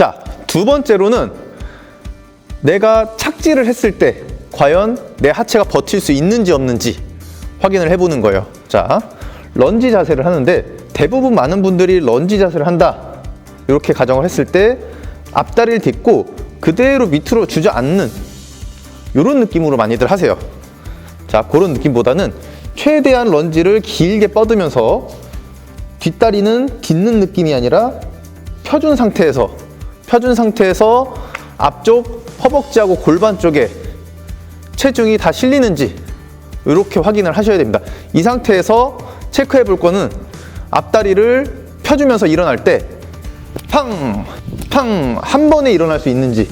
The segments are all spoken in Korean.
자, 두 번째로는 내가 착지를 했을 때 과연 내 하체가 버틸 수 있는지 없는지 확인을 해보는 거예요. 자, 런지 자세를 하는데 대부분 많은 분들이 런지 자세를 한다. 이렇게 가정을 했을 때 앞다리를 딛고 그대로 밑으로 주저앉는 이런 느낌으로 많이들 하세요. 자, 그런 느낌보다는 최대한 런지를 길게 뻗으면서 뒷다리는 딛는 느낌이 아니라 펴준 상태에서 펴준 상태에서 앞쪽 허벅지하고 골반 쪽에 체중이 다 실리는지 이렇게 확인을 하셔야 됩니다. 이 상태에서 체크해 볼 거는 앞다리를 펴주면서 일어날 때 팡! 팡! 한 번에 일어날 수 있는지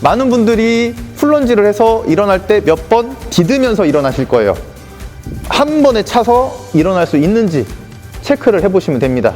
많은 분들이 풀런지를 해서 일어날 때 몇 번 디드면서 일어나실 거예요. 한 번에 차서 일어날 수 있는지 체크를 해보시면 됩니다.